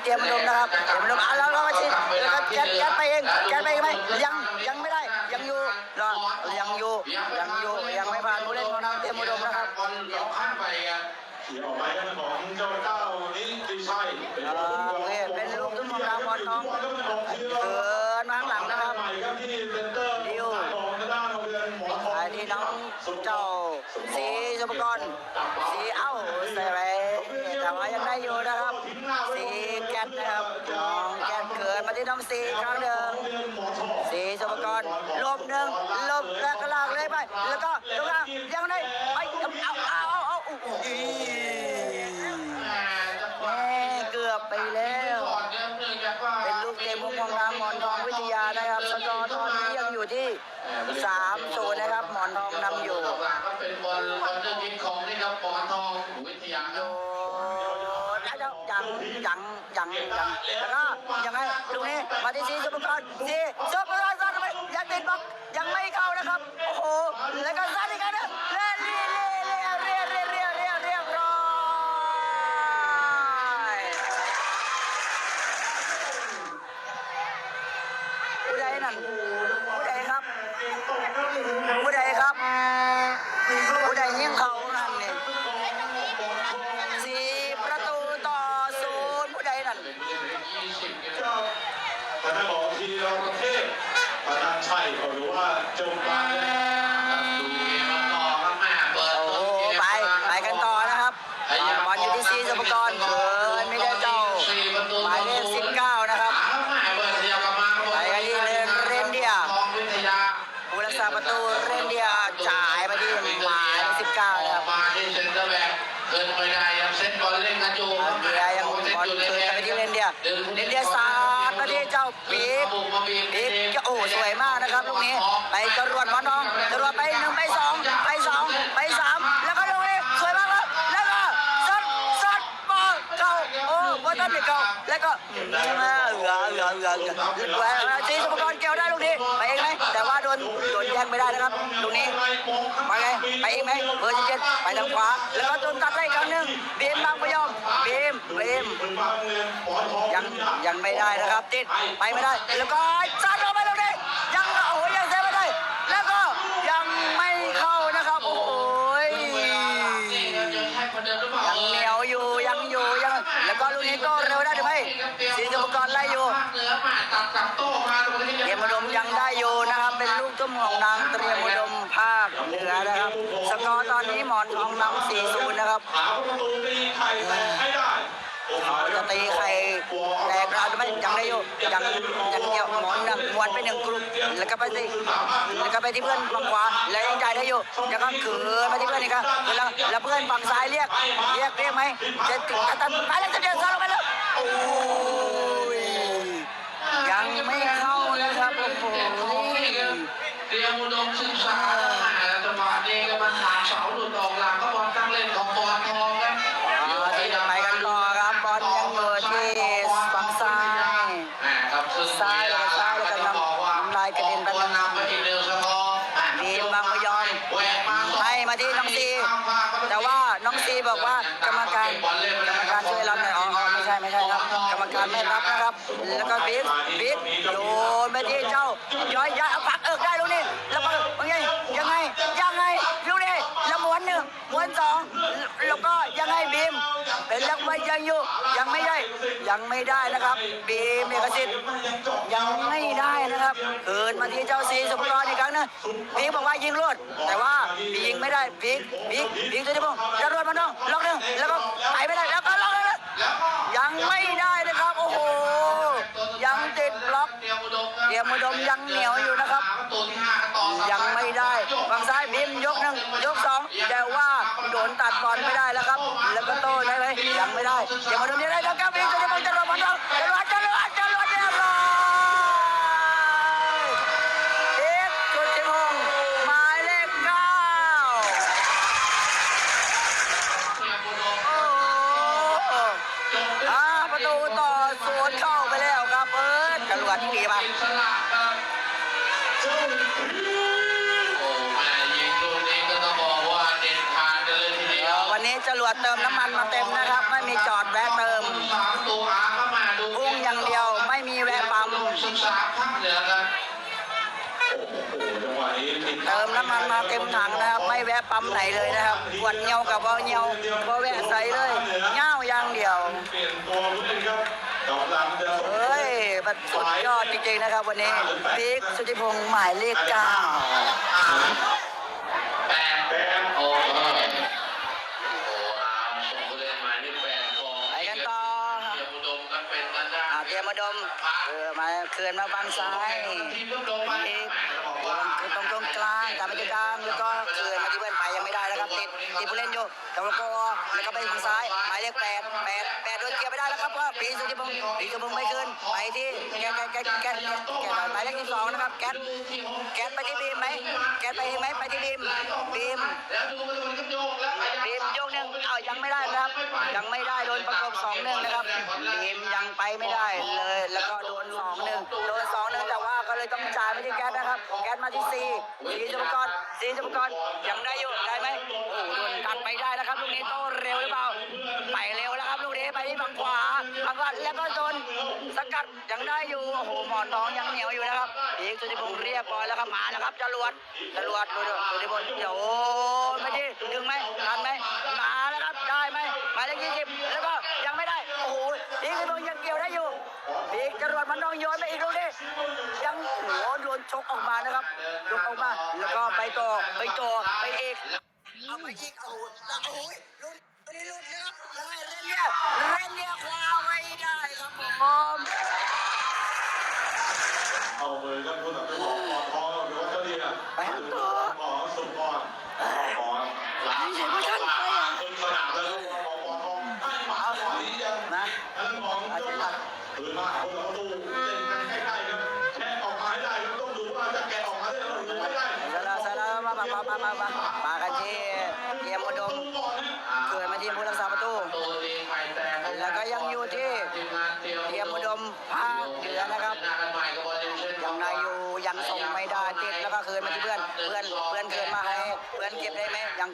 ที่เตรียมอุดมนะครับเตรียมอุดมเอาแล้วแล้วก็ชิแล้วก็แก๊สแก๊สไปเองแก๊สไปเองไหมยังยังไม่ได้ยังอยู่รอยังอยู่ยังอยู่ยังไม่ผ่านผู้เล่นของทางเตรียมอุดมนะครับบอลเหลียวข้างไปกันเสียออกไปก็เป็นของเจ้าเก้านิติชัยเป็นอ่าโอเคเป็นลูกทุ่งของดาวบอลทองเกินมาข้างหลังนะครับใหม่ครับที่เซ็นเตอร์ดิวของทางด้านโรงเรียนหมอทองไอ้ที่น้องเจ้าสีสุภกรสีเอ้าใส่ไปแต่ว่ายังได้อยู่นะครับ สี่ครั้งหนึ่ง โรงเรียนหมอทอง สีสุภกรลบหนึ่งลบแล้วก็ลากเลยไป แล้วก็ตรงกลางยังได้ไปเอาเอาเอาเอาอู้หูอีแม่เกือบไปแล้ว เป็นลูกเตะมุมของทางหมอนทองวิทยานะครับสกอร์ตอนนี้ยังอยู่ที่3ศูนย์นะครับ หมอนทองนำอยู่ หลังก็เป็นบอลบอลเรื่องกินของนี่ครับปอนทองวิทยาครับ แล้วยังยังยังยังแล้วก็ยังไงลูกนี้ มาที่สีสุภกรสีสุภกรซัดเข้ารยังติดบล็อกยังไม่เข้านะครับ โอ้โห แล้วก็ ซีสมกรเกี่ยวได้ลูกนี้ไปเองไหมแต่ว่าโดนโดนแย่งไม่ได้นะครับลูกนี้มาไงไปเองไหมเบอร์เจ็ดไปทางขวาแล้วก็โดนตัดได้อีกครั้งหนึ่งบีมบางพยอมบีมบีมยังยังไม่ได้นะครับติดไปไม่ได้แล้วก็ซัด นะครับหาประตูตีไข่แตกให้ได้จะตีใครแตกเราไม่ยังได้อยู่ยังยังเกี่ยวหมอนหนึ่งมวนไปหนึ่งกลุ่มแล้วก็ไปที่แล้วก็ไปที่เพื่อนฝั่งขวาแล้วยังจ่ายได้อยู่แล้วก็ขืนมาที่เพื่อนอีกครับแล้วแล้วเพื่อนฝั่งซ้ายเรียก เรียกเรียกไหมจะติดตัดไปแล้วจะเดินซ้ายลงไปแล้วโอ้ยยังไม่เข้านะครับโอ้โหเตรียมอุดมศึกษา ไม่รับนะครับ แล้วก็บิ๊กบิ๊กโยนไปที่เจ้าย้อยย้อยเอาปักเอิกได้ลูกนี่แล้วก็ยังไงยังไงยังไงลูกนี่แล้วม้วนหนึ่งม้วนสองแล้วก็ยังไงบีมเป็นยังไม่ยังอยู่ยังไม่ได้ ยังไม่ได้นะครับ บีมเอกสิทธิ์ยังไม่ได้นะครับเกินมาที่เจ้าซีสมกรอีกครั้งนึงบิ๊กบอกว่ายิงรวดแต่ว่ายิงไม่ได้บิ๊กบิ๊กบิ๊กตัวที่พงจะรวดมันต้องล็อกหนึ่งแล้วก็ไปไม่ได้แล้วก็ล็อกเลยยังไม่ได้ ยังเหนียวอยู่นะครับประตูที่ห้าต่อยังไม่ได้ฝั่งซ้ายพิมยกหนึ่งยกสองแต่ว่าโดนตัดบอลไม่ได้แล้วครับ แล้วก็โต้ได้ไหมยังไม่ได้เดี๋ยวมาดูนี้ได้แล้วครับแก้วพิม ติดเติมน้ำมันมาเต็มถังนะครับ ไม่แวะปั๊มไหนเลยนะครับกวนเงียวกับว่าเงียวก็แวะใส่เลยเงาอย่างเดียวเปลี่ยนตัวผู้เล่นครับกำลังจะเฮ้ยมันสุดยอดจริงๆนะครับ วันนี้พีคสุธิพงษ์หมายเลขเก้า สุธิพงศ์ปีสุธิพงไม่ขึ้นไปที่แกแกแกแกแกแกหมายเลขที่สองนะครับแกแกไปที่บีมไหมแกไปไหมไปที่บีมบีมแล้วดูมันมันก็โยกแล้วบีมโยกหนึ่งเอายังไม่ได้นะครับ ยังไม่ได้โดนประกบสองหนึ่งนะครับบีมยังไปไม่ได้เลย แล้วก็โดนสองหนึ่งโดนสองหนึ่งแต่ว่าก็เลยต้องจ่ายไปที่แก๊สนะครับ แก๊สมาที่สี่สี่จุปกรณ์สี่จุปกรณ์ยังได้อยู่ได้ไหมโอ้โดนตัดไปได้นะครับลูกนี้โตเร็วหรือเปล่าไปเร็วแล้วครับลูกนี้ไปที่ฝั่งขวางขวา สกัดยังได้อยู่โอ้โหหมอนทองยังเหนียวอยู่นะครับอีกสุธิพงศ์เรียบร้อยแล้วครับมาแล้วครับจรวดจรวดดูดูสุธิพงศ์เดี๋ยวโอ้ไม่ดีดึงไหมทันไหมมาแล้วครับได้ไหมหมายเลขยี่สิบแล้วก็ยังไม่ได้โอ้โหอีกสุธิพงศ์ยังเกี่ยวได้อยู่อีกจรวดมันต้องโยนไปอีกลูกนี้ยังโอ้โหโดนชกออกมานะครับชกออกมาแล้วก็ไปต่อไปต่อไปอีกเอาไปอีกโอ้โหโอ้โหลุ้นลุ้นนะครับยังไงเรนเนี่ยเรนเนี่ยคว้าวได้ครับผม เอามือครับผู้ตัดตัวของปอทองหรือว่า เ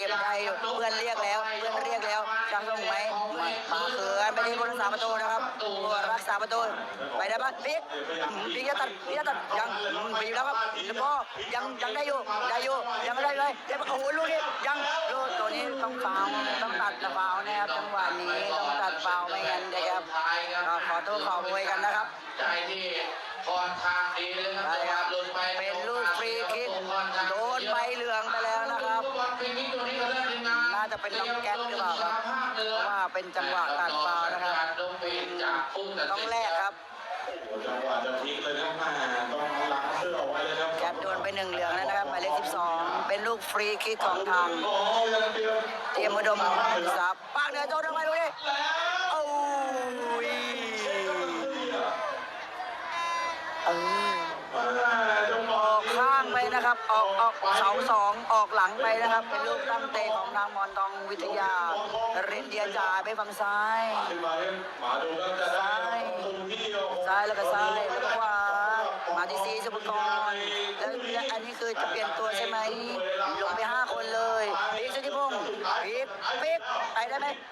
เก็บได้อยู่เพื่อนเรียกแล้ว เพื่อนเรียกแล้วจะส่งไหมมามาคืนไปที่ผู้รักษาประตูนะครับผู้รักษาประตูไปได้ปะปิ๊กปิ๊กจะตัดปิ๊กจะตัดยังปีแล้วครับแล้วก็ยังยังได้อยู่ได้อยู่ยังไม่ได้เลยเดี๋ยวโอ้โหลูกนี้ยังลูกตัวนี้ต้องฟาวต้องตัดฟาวนะครับจังหวะนี้ต้องตัดฟาวไม่งั้นนะครับก็ขอโทษขอโวยกันนะครับใจที่ค่อนข้างดีเลยครับ เป็นน้องแก๊สหรือเปล่าครับเพราะว่าเป็นจังหวะตัดฟาวล์นะครับโดนปีนจากผู้ตัดสินต้องแลกครับจังหวะจะพลิกเลยนะแม่ต้องล้างเสื้อเอาไว้เลยครับแก๊สโดนไปหนึ่งเหลืองแล้วนะครับหมายเลข12เป็นลูกฟรีคิกของทางโอ้ยังเตรียมเตรียมอุดมสับปากเหนือโจนลงไปดูดิโอ้ยเออ จังหวะ ออกข้างไป นะครับ ออกออกเสาสองออกหลังไปนะครับ เป็นลูกตั้งเตะของนางมอนทองวิทยา เรนเดียจ่ายไปฝั่งซ้ายซ้ายซ้ายแล้วก็ซ้ายแล้วก็ขวามาที่ซีสมุทรกรแล้วอันนี้คือจะเปลี่ยน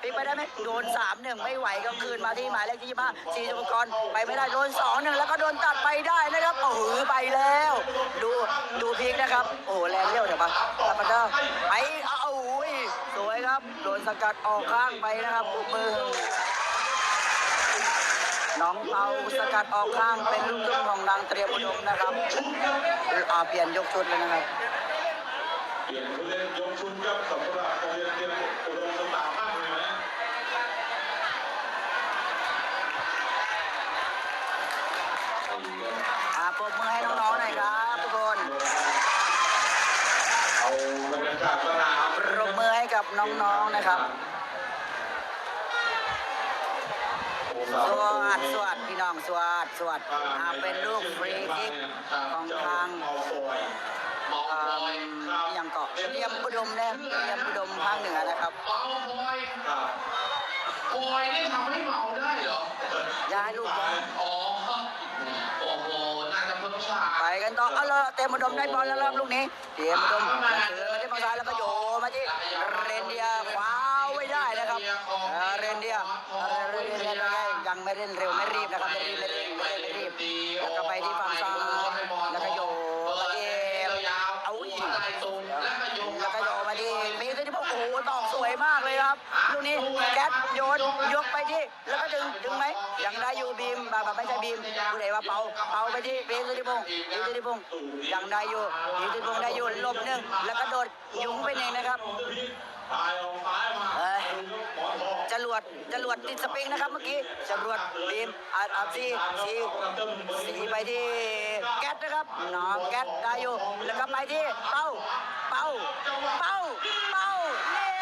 ปีกไปได้ไหมโดนสามหนึ่งไม่ไหวก็คืนมาที่หมายเลขที่ยี่ห้าซีสมุทรกรไปไม่ได้โดนสองหนึ่งแล้วก็โดนตัดไปได้นะครับโอ้โหไปแล้ว ดูดูพีกนะครับ โอ้แรงเร็วเดี๋ยวปะตัดมาเด้อไปเอาโอ้ยสวยครับ โดนสกัดออกข้างไปนะครับปุ๊บมือน้องเปาสกัดออกข้างเป็นลูกทุ่งของนางเตรียมอุดมนะครับอาเปลี่ยนยกชุดเลยนะครับเปลี่ยนผู้เล่นยกชุดครับสำหรับโรงเรียนเตรียมอุดม น้องๆนะครับสวัสดสวัสดพี่น้องสวัสดสวัสดอาเป็นลูกฟรีคิกของทางเอาโอยมองเอ่บออยยังเกาะเตรียมอุดมนะเตรียมอุดมภาคเหนือนะครับเมาบอยครับบอยนี่ทำให้เมาได้เหรอย้ายลูกบอล กไปกันต่อเอาเลยเตรียมอุดมได้บอลแล้วรอบลูกนี้เตรียมอุดมเสือมาที่บอลซ้ายแล้วก็โยมาที่เรนเดียขวา ไม่ใช่บีมผู้ใดว่าเป่าเป่าไปที่บีมสุธิพงศ์บีมสุธิพงศ์ยังได้อยู่บีมสุธิพงศ์ได้อยู่หลบหนึ่งแล้วก็โดดยุงไปเองนะครับจรวดจรวดติดสปริงนะครับเมื่อกี้จรวดบีมอาอาซีซีซีไปที่แก๊สนะครับน้องแก๊สได้อยู่แล้วก็ไปที่เป้าเป้าเป้าเป้าเรี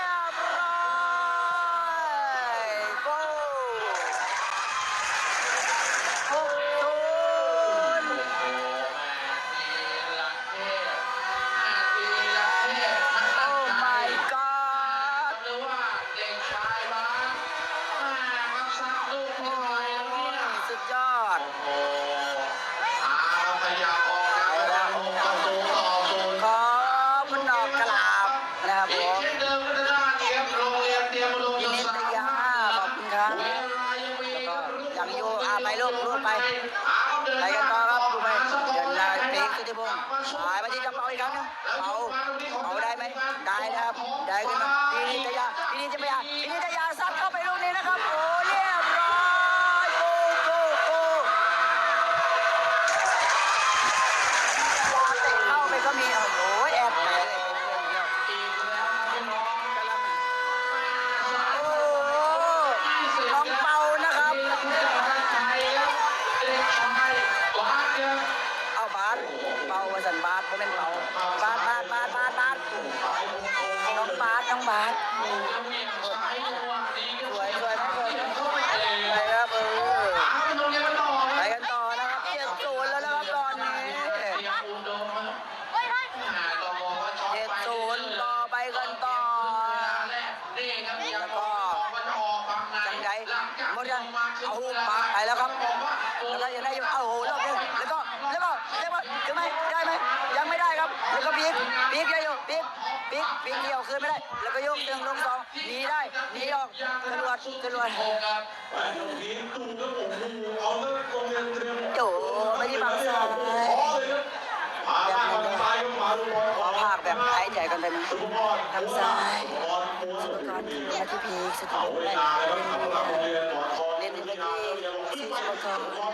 ลูกลูกไปไปกันต่อครับดูไปเดินร์หน้าแรกปีกสุธิพงศ์หายมาที่จะเป่าอีกครั้งหนึงเป่าเป่าได้ไหมได้นะครับได้ขึ้นมาทีนี้ตยาทีนี้จะไม่ยาทีนี้ตยาซัดเข้าไปลูกนี้นะครับโอ้เรียบร้อยโกโกโกเตะเข้าไปก็มีโอ้โหแอบไปเลยเป็นเรื่องเดียว อีกแล้วพี่น้อง กำลัง โอ้น้องเปานะครับ เอาบาสเปาว่าสันบาสบ่เป็นเปาบาสบาสบาสบาสบาสน้องบาสน้องบาสสวยสวยไหมสวยไหมไปครับเออไปกันต่อนะครับเจ็ดศูนย์แล้วนะครับตอนนี้เจ็ดศูนย์ต่อไปกันต่อจังไดหมดยังเอาหูปากไปแล้วครับ แล้วก็ยังได้อยู่เอาโอ้โหรอบนึงแล้วก็แล้วก็เรียกว่าถึงไหมได้ไหมยังไม่ได้ครับ แล้วก็พีกพีกได้อยู่พีกพีกพีกเดียวคืนไม่ได้ แล้วก็โยกหนึ่งลงสองหนีได้หนีออกจรวดจรวด แปดลูกนี้ดูครับโอ้โหเอาแล้วโรงเรียนเตรียม โจไปที่ฝั่งซ้าย ขอเลยครับพามาฝั่งซ้ายก็มาดูบอล ขอภาคแบบ หายใจกันไปนะสุภพรทางซ้ายบอลโอ้สุกรถนมาที่พีสุดเอาเวลาเลยเรียนหมอนทองเล่นที่ซีสุภกร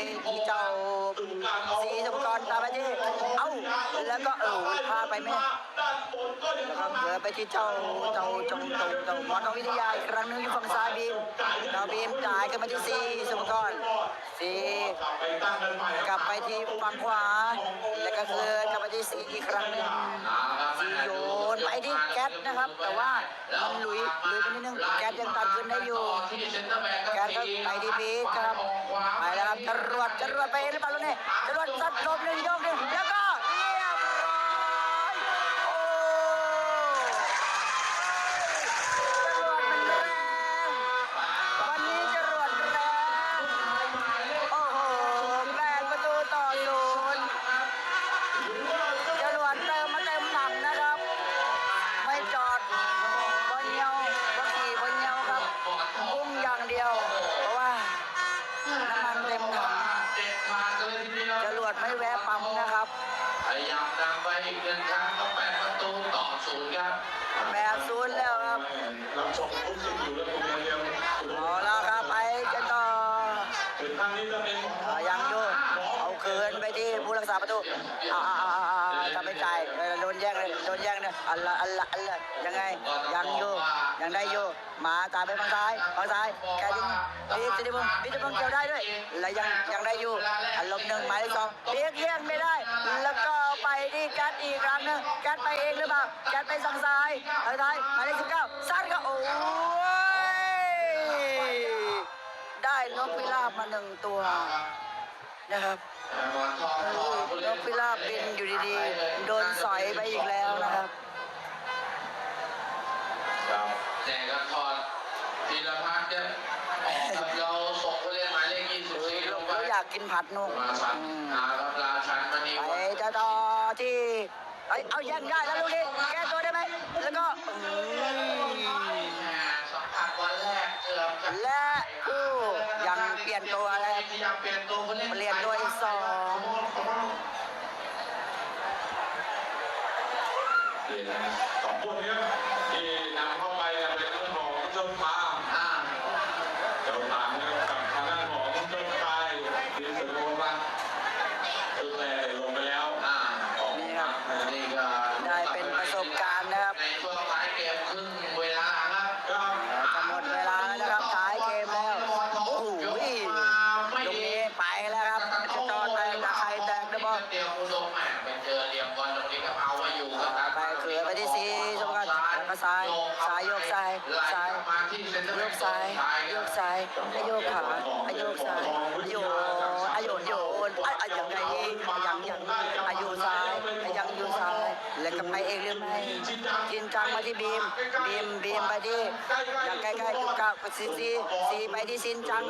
ไปที่เจ้าสีสุกรตาไปที่เอ้าแล้วก็เออพาไปแม่ด้านบนก็ยังแล้วก็เกิดไปที่เจ้าเจ้าจงตงเจ้าหมอนวิทยาอีกครั้งหนึงอยู่ฝั่งซ้ายบีมเจ้าบีมจ่ายกันมาที่สีสุกรสีกลับไปที่ฝั่งขวาแล้วก็คืนกลับไปที่สีอีกครั้งหนึ่งสีโย ที่แก๊สนะครับ แต่ว่ามันหลุยหลุยไปนิดนึงแก๊สยังตัดขึ้นได้อยู่แก๊สก็ไปดีพีครับไปแล้วครับจรวดจรวดไปหรือเปล่าลูกนี่จรวดสัดลมหนึ่งยกหนึ่งแล้วก็ กทีผู้รักษาประตูอ่าอ่าอาทำไม่จ่ายโดนแย่งเลยโดนแย่งเนี่ยอัลละอัลละอัลละยังไงยังอยู่ยังได้อยู่มาตาไปฝั่งซ้ายฝั่งซ้ายแกยิงปีสิริพงศ์ปีสิริพงเกี่ยวได้ด้วยและยังยังได้อยู่อารมณ์หนึ่งหมายเลขสองเลี้ยงแย่งไม่ได้ แล้วก็ไปที่แกอีกครั้งนึงแกไปเองหรือเปล่าแกไปสั่งซ้ายฝั่งซ้ายหมายเลขสิบเก้าซัดก็โอ้ยได้นกพิราบมาหนึ่งตัวนะครับ นกพิราบบินอยู่ดีๆ โดนสอยไปอีกแล้วนะครับแจกกระทอนพีรพัฒน์เนี่ยเราส่งผู้เล่นหมายเลขยี่สิบสี่ลงไปเขาอยากกินผัดนกมาสันครับราชันมณีไปจะต่อที่ เอาแย่งได้แล้วลูกนี้แก้ตัวได้ไหม แล้วก็ para สิสิสีไปที่สินจัง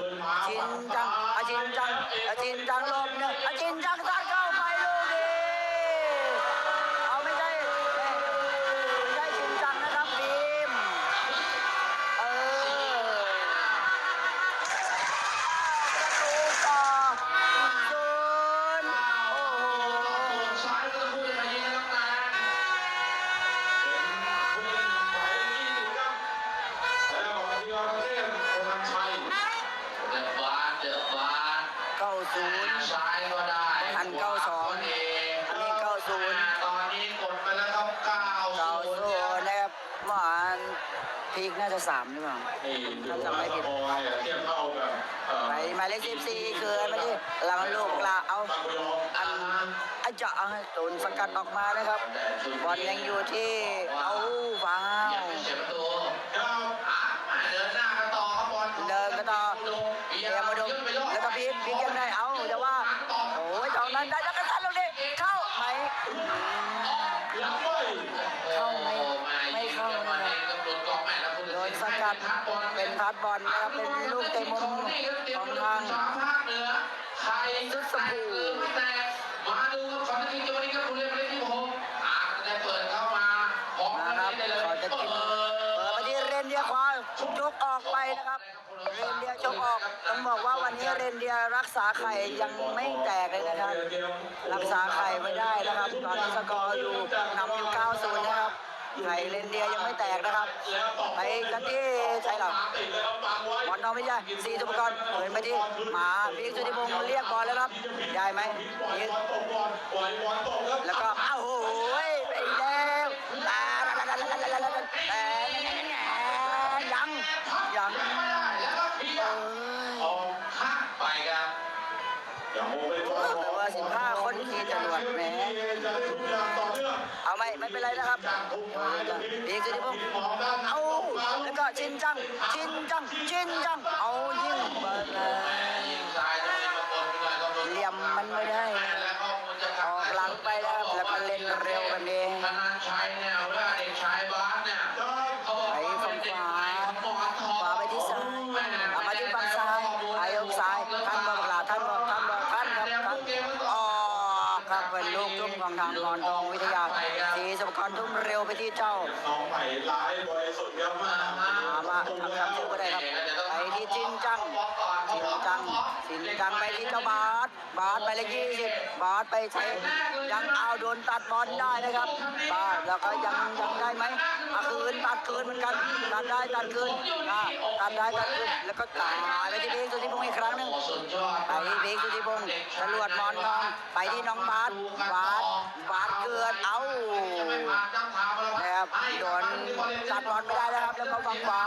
สินจังอาจินจังอาจินจังลมเนี่อาจินจังตัด มายเลขสิบสี่คือไม่ได้หลังลูกเราเอาอันอาจจะเอาให้ตุนสกัดออกมานะครับบอลยังอยู่ที่เอาฟ้า ยกออกไปนะครับเรนเดียชกออกต้องบอกว่าวันนี้เรนเดียรักษาไข่ยังไม่แตกเลยนะครับ รักษาไข่ไม่ได้นะครับตอนนี้สกอร์อยู่นำอยู่90นะครับไข่เรนเดียยังไม่แตกนะครับ ไปกันที่ใช่หรอบอลน้องไม่ใช่สี่ทุกกรเปินไปที่มาพีกสุธิพงศ์เรียกบอลแล้วครับ ได้ไหมแล้วก็อ้าว เอาไม่ไม่เป็นไรนะครับเอกสิที่พงศ์เอาแล้วก็ชินจัง ชินจัง ชินจัง เอายิงเปเลยเหลี่ยมมันไม่ ที่เจ้บาสบาสไปเลยยี่สิบบาสไปใช้ยังเอาโดนตัดบอลได้นะครับบาสแล้วก็ยังยังได้ไหมอาคืนตัดคืนเหมือนกันตัดได้ตัดคืนตัดได้ตัดคืนแล้วก็ตายไปที่เบงสุธิพงศ์อีกครั้งหนึ่งไปที่เบงสุธิพงศ์ตำรวจมอนทองไปที่น้องบาสบาสบาสเกิดเอา ครับโดนตัดบอลไม่ได้แล้วครับ แล้วก็วางขวา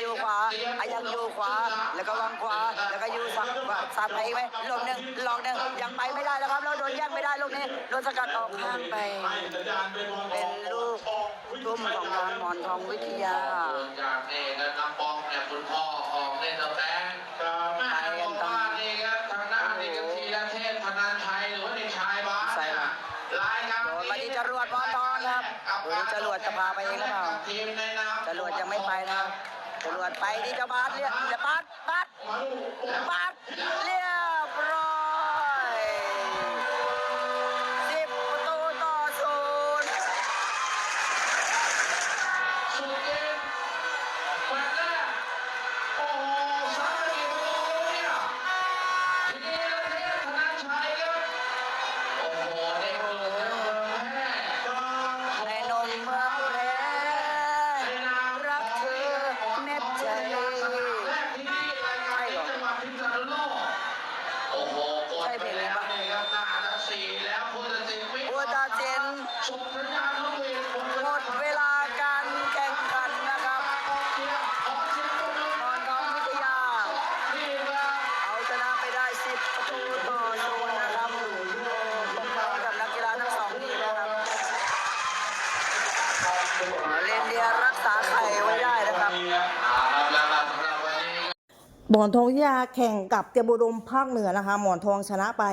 อยูขวาอยังยูขวา แล้วก็วางขวา แล้วก็ยูซับซัดไปไหมลงหนึ่งลองหนึ่งยังไปไม่ได้แล้วครับเราโดนแย่งไม่ได้ลูกนี้โดนสกัดออกข้างไป เป็นลูกทุ่มของการหมอนทองวิทยาจากเอกนำปองแอบคุณพ่อออกเล่นตะแป้ง Bye. หมอนทองยาแข่งกับเตียบุดมภาคเหนือนะคะ หมอนทองชนะไป